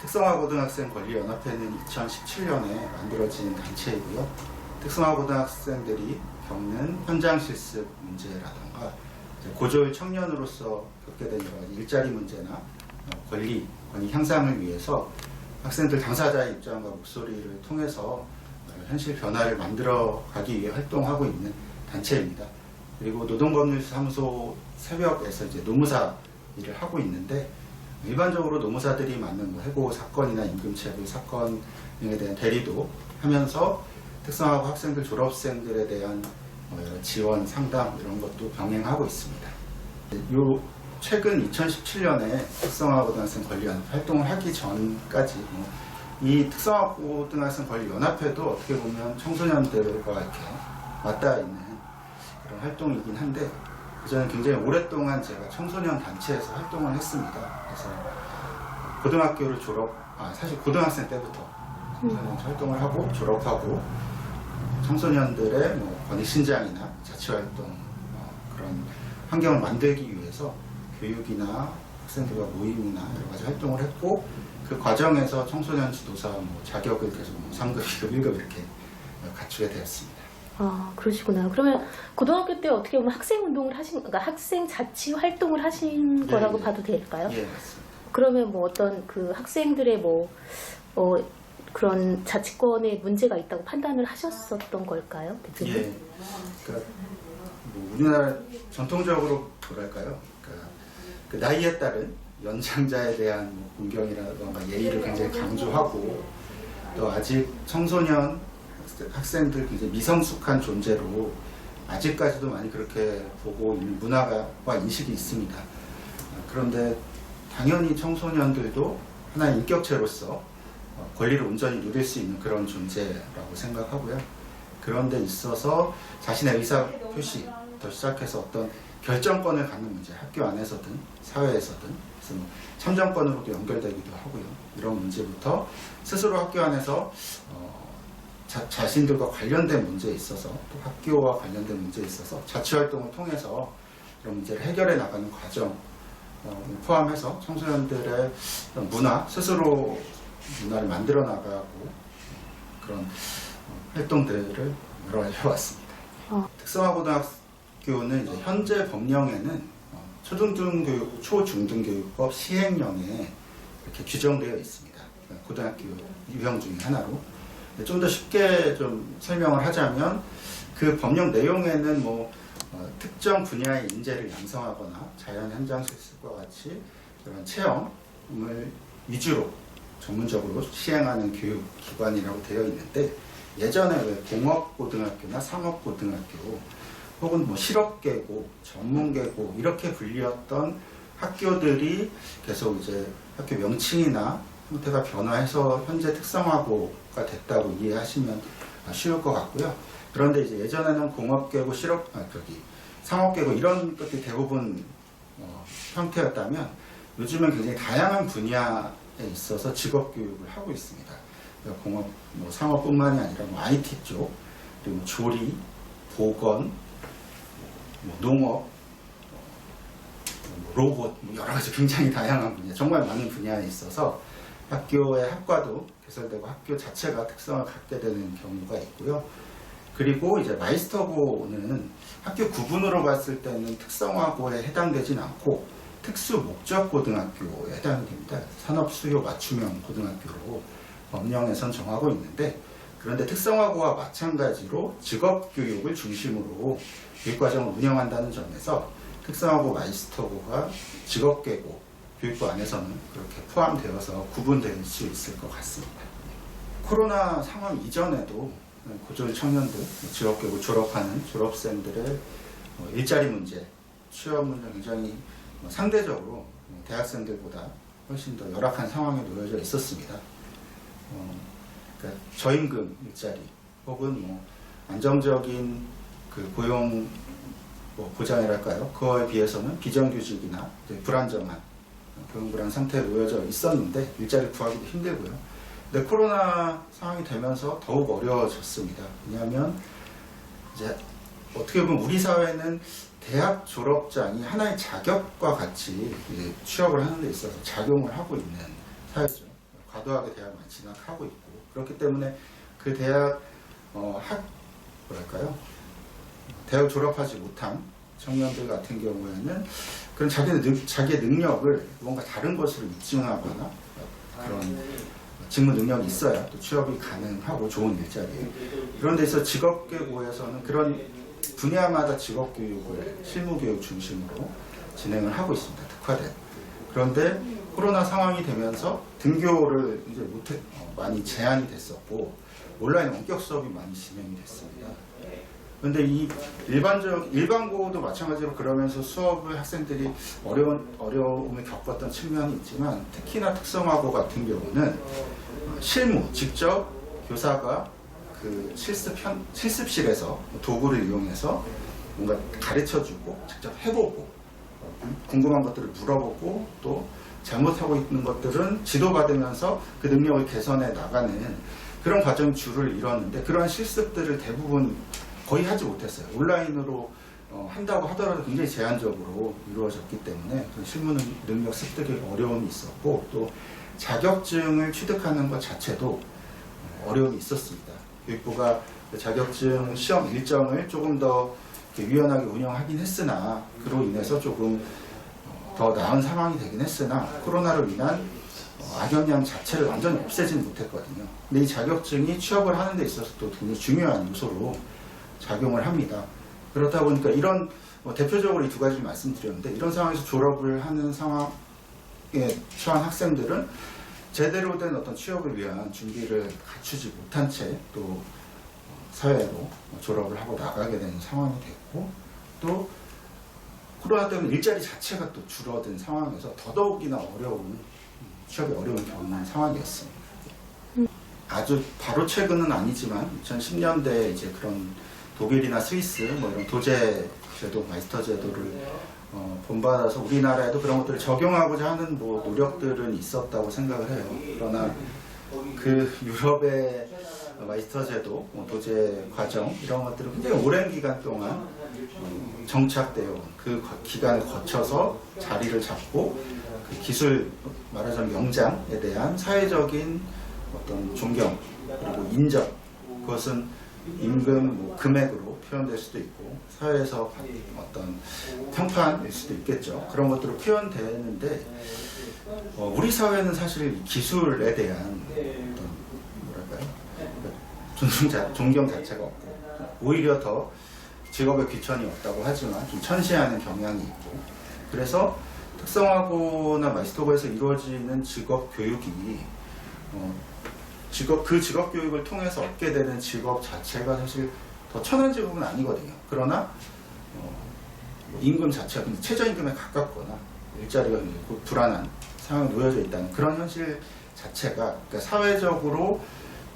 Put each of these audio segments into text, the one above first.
특성화고등학생 권리연합회는 2017년에 만들어진 단체이고요. 특성화고등학생들이 겪는 현장 실습 문제라던가 이제 고졸 청년으로서 겪게 된 여러 가지 일자리 문제나 어, 권리, 권리 향상을 위해서 학생들 당사자의 입장과 목소리를 통해서 어, 현실 변화를 만들어 가기 위해 활동하고 있는 단체입니다. 그리고 노동법률사무소 새벽에서 이제 노무사 일을 하고 있는데 일반적으로 노무사들이 맞는 뭐 해고 사건이나 임금 체불 사건에 대한 대리도 하면서 특성화고 학생들 졸업생들에 대한 뭐 여러 지원 상담 이런 것도 병행하고 있습니다. 요 최근 2017년에 특성화고등학생 권리연합 활동을 하기 전까지 뭐 이 특성화고등학생 권리연합회도 어떻게 보면 청소년들과 이렇게 맞닿아 있는 그런 활동이긴 한데 그전에 굉장히 오랫동안 제가 청소년 단체에서 활동을 했습니다. 그래서 고등학교를 졸업, 아 사실 고등학생 때부터 청소년 활동을 하고 졸업하고 청소년들의 뭐 권익 신장이나 자치 활동 어, 그런 환경을 만들기 위해서 교육이나 학생들과 모임이나 여러 가지 활동을 했고 그 과정에서 청소년 지도사 뭐 자격을 계속 뭐 3급, 2급, 1급 이렇게 갖추게 되었습니다. 아, 그러시구나. 그러면 고등학교 때 어떻게 보면 학생 운동을 하신, 그러니까 학생 자치 활동을 하신 네, 거라고 네. 봐도 될까요? 예, 맞습니다. 그러면 뭐 어떤 그 학생들의 뭐, 어, 그런 자치권에 문제가 있다고 판단을 하셨었던 걸까요? 대표님? 예. 그러니까 뭐 우리나라 전통적으로 뭐랄까요? 그러니까 그 나이에 따른 연장자에 대한 뭐 공경이라던가 예의를 굉장히 강조하고 또 아직 청소년 학생- 학생들 굉장히 미성숙한 존재로 아직까지도 많이 그렇게 보고 있는 문화가 와 인식이 있습니다. 아, 그런데 당연히 청소년들도 하나의 인격체로서 어, 권리를 온전히 누릴 수 있는 그런 존재라고 생각하고요. 그런 데 있어서 자신의 의사 표시부터 시작해서 어떤 결정권을 갖는 문제, 학교 안에서든 사회에서든 그래서 뭐 참정권으로도 연결되기도 하고요. 이런 문제부터 스스로 학교 안에서 어, 자, 자신들과 관련된 문제에 있어서 또 학교와 관련된 문제에 있어서 자치활동을 통해서 이런 문제를 해결해 나가는 과정 어, 포함해서 청소년들의 문화 스스로 문화를 만들어 나가고 그런 어, 활동들을 여러 가지 해왔습니다. 어. 특성화고등학교는 이제 현재 법령에는 어, 초중등교육, 초중등교육법 시행령에 이렇게 규정되어 있습니다. 고등학교 유형 중에 하나로. 좀 더 쉽게 좀 설명을 하자면 그 법령 내용에는 뭐 어, 특정 분야의 인재를 양성하거나 자연 현장 실습과 같이 그런 체험을 위주로 전문적으로 시행하는 교육기관이라고 되어 있는데 예전에 왜 공업고등학교나 상업고등학교 혹은 뭐 실업계고 전문계고 이렇게 불리었던 학교들이 계속 이제 학교 명칭이나 형태가 변화해서 현재 특성화고가 됐다고 이해하시면 쉬울 것 같고요. 그런데 이제 예전에는 공업계고 실업 아 저기 상업계고 이런 것들이 대부분 어, 형태였다면 요즘은 굉장히 다양한 분야에 있어서 직업 교육을 하고 있습니다. 공업, 뭐 상업뿐만이 아니라 뭐 IT 쪽, 그리고 뭐 조리, 보건, 뭐 농업, 뭐 로봇, 뭐 여러 가지 굉장히 다양한 분야, 정말 많은 분야에 있어서 학교의 학과도 개설되고 학교 자체가 특성을 갖게 되는 경우가 있고요. 그리고 이제 마이스터고는 학교 구분으로 봤을 때는 특성화고에 해당되진 않고 특수 목적 고등학교에 해당됩니다. 산업 수요 맞춤형 고등학교로 법령에선 정하고 있는데 그런데 특성화고와 마찬가지로 직업 교육을 중심으로 교육과정을 운영한다는 점에서 특성화고 마이스터고가 직업계고 교육부 안에서는 그렇게 포함되어서 구분될 수 있을 것 같습니다. 코로나 상황 이전에도 고졸 청년들, 직업계고 졸업하는 졸업생들의 어, 일자리 문제, 취업 문제 굉장히 어, 상대적으로 대학생들보다 훨씬 더 열악한 상황에 놓여져 있었습니다. 어, 그러니까 저임금 일자리 혹은 뭐 안정적인 그 고용 뭐 보장이랄까요? 그거에 비해서는 비정규직이나 불안정한 불안 상태에 놓여져 있었는데 일자리 구하기도 힘들고요. 근데 코로나 상황이 되면서 더욱 어려워졌습니다. 왜냐하면 이제 어떻게 보면 우리 사회는 대학 졸업장이 하나의 자격과 같이 취업을 하는 데 있어서 작용을 하고 있는 사회죠. 과도하게 대학 많이 진학하고 있고 그렇기 때문에 그 대학 어, 학 뭐랄까요 대학 졸업하지 못한 청년들 같은 경우에는 그런 자기의, 능, 자기의 능력을 뭔가 다른 것으로 입증하거나 그런 직무 능력이 있어야 또 취업이 가능하고 좋은 일자리예요. 그런 데서 직업계고에서는 그런 분야마다 직업교육을 실무교육 중심으로 진행을 하고 있습니다. 특화된. 그런데 코로나 상황이 되면서 등교를 이제 못해 어, 많이 제한이 됐었고 온라인 원격 수업이 많이 진행이 됐습니다. 그런데 이 일반적 일반고도 마찬가지로 그러면서 수업을 학생들이 어려운 어려움을 겪었던 측면이 있지만 특히나 특성화고 같은 경우는 실무 직접 교사가 그 실습 현 실습실에서 도구를 이용해서 뭔가 가르쳐주고 직접 해보고 음, 궁금한 것들을 물어보고 또 잘못하고 있는 것들은 지도받으면서 그 능력을 개선해 나가는 그런 과정이 줄을 이뤘는데 그러한 실습들을 대부분 거의 하지 못했어요. 온라인으로 어, 한다고 하더라도 굉장히 제한적으로 이루어졌기 때문에 그 실무 능- 능력 습득에 어려움이 있었고 또 자격증을 취득하는 것 자체도 어려움이 있었습니다. 교육부가 그 자격증 시험 일정을 조금 더 유연하게 운영하긴 했으나 그로 인해서 조금 어, 더 나은 상황이 되긴 했으나 코로나로 인한 어, 악영향 자체를 완전히 없애지는 못했거든요. 근데 이 자격증이 취업을 하는 데 있어서 또 굉장히 중요한 요소로 작용을 합니다. 그렇다 보니까 이런 뭐 대표적으로 이 두 가지를 말씀드렸는데 이런 상황에서 졸업을 하는 상황에 처한 학생들은 제대로 된 어떤 취업을 위한 준비를 갖추지 못한 채 또 사회로 졸업을 하고 나가게 되는 상황이 됐고 또 코로나 때문에 일자리 자체가 또 줄어든 상황에서 더더욱이나 어려운 취업이 어려운 겪는 상황이었습니다. 아주 바로 최근은 아니지만 2010년대에 이제 그런 독일이나 스위스 뭐 이런 도제 제도, 마이스터 제도를 어, 본받아서 우리나라에도 그런 것들을 적용하고자 하는 뭐 노력들은 있었다고 생각을 해요. 그러나 그 유럽의 마이스터 제도, 뭐 도제 과정 이런 것들은 굉장히 오랜 기간 동안 어, 정착되어 온그 기간을 거쳐서 자리를 잡고 그 기술 말하자면 명장에 대한 사회적인 어떤 존경 그리고 인정 그것은 임금 뭐 금액으로 표현될 수도 있고 사회에서 어떤 평판일 수도 있겠죠. 그런 것들로 표현되는데 어, 우리 사회는 사실 이 기술에 대한 어떤 뭐랄까요? 존중 자, 존경 자체가 없고 오히려 더 직업에 귀천이 없다고 하지만 좀 천시하는 경향이 있고 그래서 특성화고나 마이스터고에서 이루어지는 직업 교육이 어, 직업 그 직업 교육을 통해서 얻게 되는 직업 자체가 사실 더 천한 직업은 아니거든요. 그러나 어, 뭐 임금 자체가 최저임금에 가깝거나 일자리가 불안한 상황에 놓여져 있다는 그런 현실 자체가 그러니까 사회적으로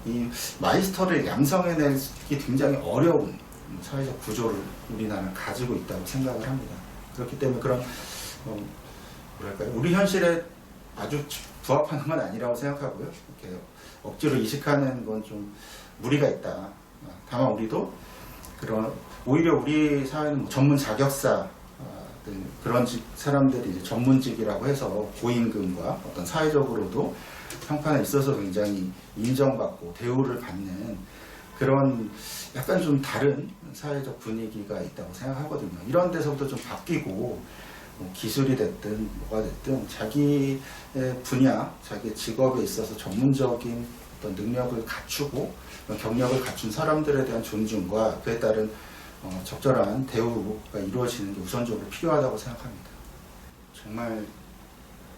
이 마이스터를 양성해내기 굉장히 어려운 사회적 구조를 우리나라는 가지고 있다고 생각을 합니다. 그렇기 때문에 그런 어, 뭐랄까요 우리 현실에 아주 부합하는 건 아니라고 생각하고요. 이렇게 억지로 이식하는 건 좀 무리가 있다. 다만 우리도 그런 오히려 우리 사회는 뭐 전문 자격사 등 그런 직- 사람들이 이제 전문직이라고 해서 고임금과 어떤 사회적으로도 평판에 있어서 굉장히 인정받고 대우를 받는 그런 약간 좀 다른 사회적 분위기가 있다고 생각하거든요. 이런 데서부터 좀 바뀌고 뭐 기술이 됐든 뭐가 됐든 자기의 분야, 자기의 직업에 있어서 전문적인 어떤 능력을 갖추고 그런 경력을 갖춘 사람들에 대한 존중과 그에 따른 어, 적절한 대우가 이루어지는 게 우선적으로 필요하다고 생각합니다. 정말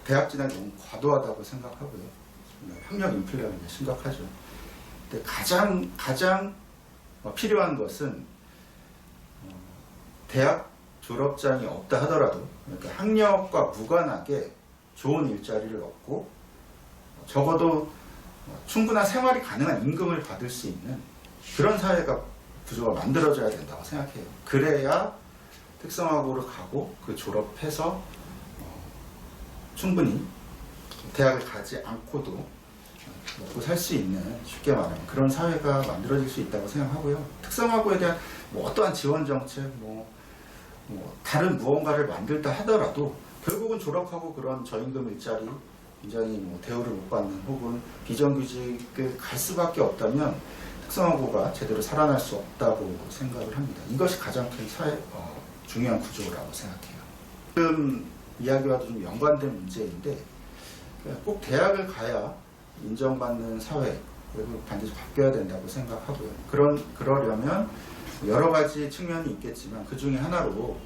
대학 진학이 너무 과도하다고 생각하고요. 학력 인플레가 심각하죠. 근데 가장 가장 어, 필요한 것은 어, 대학 졸업장이 없다 하더라도 그러니까 학력과 무관하게 좋은 일자리를 얻고 적어도 어, 충분한 생활이 가능한 임금을 받을 수 있는 그런 사회가 구조가 만들어져야 된다고 생각해요. 그래야 특성화고를 가고 그 졸업해서 어, 충분히 대학을 가지 않고도 먹고 살 수 있는 쉽게 말하면 그런 사회가 만들어질 수 있다고 생각하고요. 특성화고에 대한 뭐 어떠한 지원 정책, 뭐, 뭐 다른 무언가를 만들다 하더라도 결국은 졸업하고 그런 저임금 일자리 굉장히 뭐 대우를 못 받는 혹은 비정규직을 갈 수밖에 없다면 특성화고가 제대로 살아날 수 없다고 생각을 합니다. 이것이 가장 큰 사회, 어, 중요한 구조라고 생각해요. 지금 이야기와도 좀 연관된 문제인데 꼭 대학을 가야 인정받는 사회 그리고 반드시 바뀌어야 된다고 생각하고요. 그런 그러려면 여러 가지 측면이 있겠지만 그 중에 하나로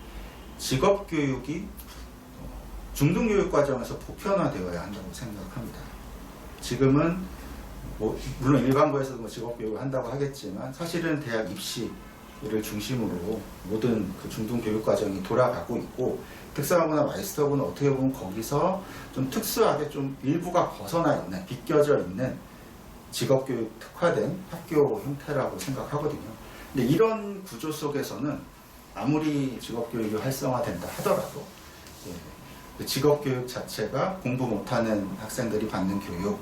직업 교육이 중등 교육 과정에서 보편화되어야 한다고 생각합니다. 지금은 뭐 물론 일반고에서도 뭐 직업 교육을 한다고 하겠지만 사실은 대학 입시를 중심으로 모든 그 중등 교육 과정이 돌아가고 있고 특성화고나 마이스터고는 어떻게 보면 거기서 좀 특수하게 좀 일부가 벗어나 있는 비껴져 있는 직업 교육 특화된 학교 형태라고 생각하거든요. 근데 이런 구조 속에서는 아무리 직업 교육이 활성화된다 하더라도 예, 그 직업 교육 자체가 공부 못하는 학생들이 받는 교육,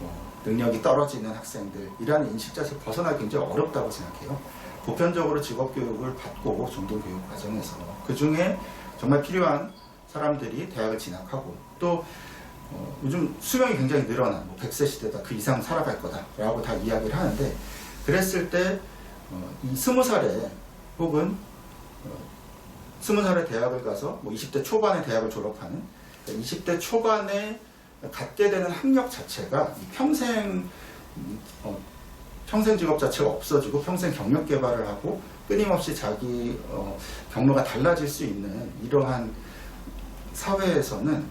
어, 능력이 떨어지는 학생들이라는 인식 자체 벗어나기 굉장히 어렵다고 생각해요. 보편적으로 직업 교육을 받고 중등 교육 과정에서 그 중에 정말 필요한 사람들이 대학을 진학하고 또 어, 요즘 수명이 굉장히 늘어난 뭐 100세 시대다 그 이상 살아갈 거다라고 다 이야기를 하는데 그랬을 때 어, 이 스무 살에 혹은 어, 스무 살에 대학을 가서 뭐 20대 초반에 대학을 졸업하는 20대 초반에 갖게 되는 학력 자체가 이 평생 음, 어, 평생 직업 자체가 없어지고 평생 경력 개발을 하고 끊임없이 자기 어, 경로가 달라질 수 있는 이러한 사회에서는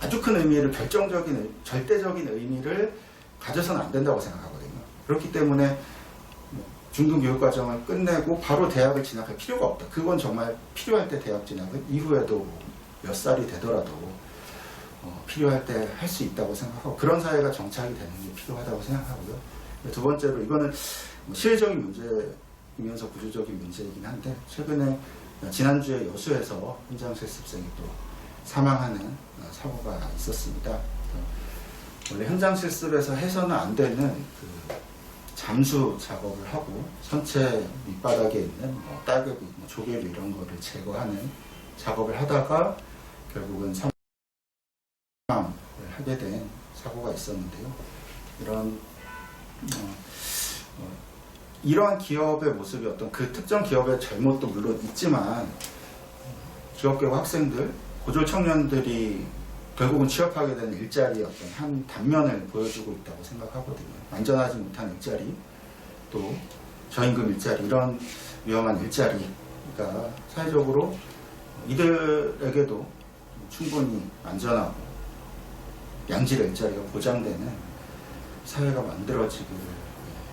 아주 큰 의미를 결정적인 의- 절대적인 의미를 가져서는 안 된다고 생각하거든요. 그렇기 때문에 뭐 중등 교육 과정을 끝내고 바로 대학을 진학할 필요가 없다. 그건 정말 필요할 때 대학 진학은 이후에도 몇 살이 되더라도 어, 필요할 때 할 수 있다고 생각하고 그런 사회가 정착이 되는 게 필요하다고 생각하고요. 두 번째로 이거는 뭐 시혜적인 문제이면서 구조적인 문제이긴 한데 최근에 지난주에 여수에서 현장 실습생이 또 사망하는 어, 사고가 있었습니다. 어, 원래 현장 실습에서 해서는 안 되는 그 잠수 작업을 하고 선체 밑바닥에 있는 뭐 딸개비, 뭐 조개비 이런 거를 제거하는 작업을 하다가 결국은 사망을 하게 된 사고가 있었는데요. 이런 어, 어, 이러한 기업의 모습이 어떤 그 특정 기업의 잘못도 물론 있지만 직업교육 학생들, 고졸 청년들이 결국은 취업하게 되는 일자리의 어떤 한 단면을 보여주고 있다고 생각하거든요. 안전하지 못한 일자리, 또 저임금 일자리, 이런 위험한 일자리가 사회적으로 이들에게도 충분히 안전하고 양질의 일자리가 보장되는 사회가 만들어지길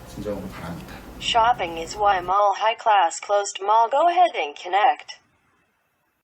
진정으로 바랍니다. Shopping is why mall high class closed mall. Go ahead and connect.